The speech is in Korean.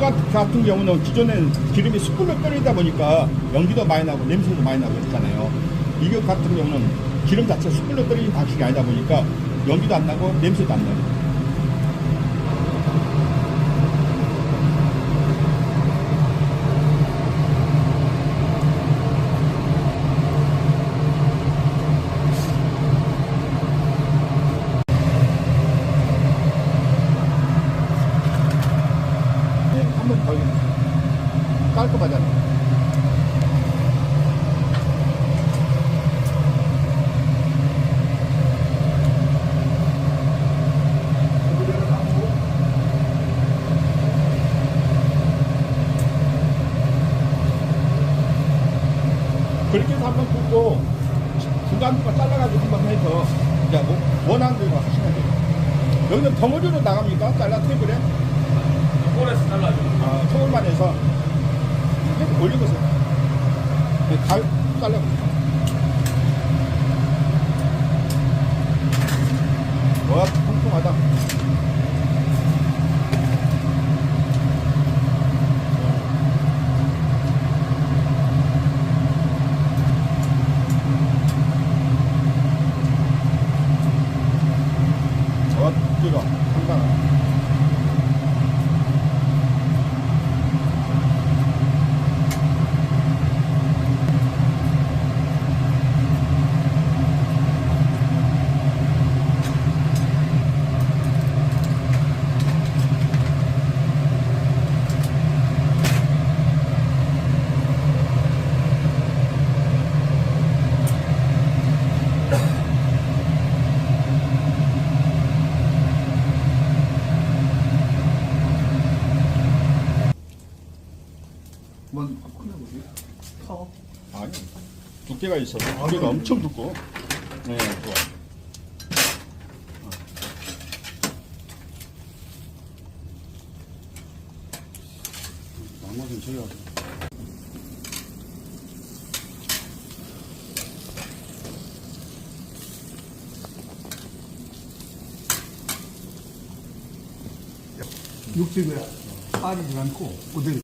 막 같은 경우는 기존에는 기름이 숯불로 끓이다 보니까 연기도 많이 나고 냄새도 많이 나고 했잖아요. 이거 같은 경우는 기름 자체 숯불로 끓이는 방식이 아니다 보니까 연기도 안 나고 냄새도 안 나고. 깔끔하잖아요. 그렇게 해서 한번 굽고 중간중간 잘라가지고 한번 해서 이제 뭐 원하는 대로 하시면 돼요. 여기는 덩어리로 나갑니까? 잘라 테이블에? 꼴에서 잘라줘. 아, 서울만 해서 올리고서 다 잘라보세요. 와, 통통하다. 와, 뜨거. 상당하다. 한번 꺼내보세요. 커? 아니, 두께가 있어서 두께가 엄청 두꺼워. 네, 좋아. 나머지는 저희가 육즙에 빠지지 않고 그대로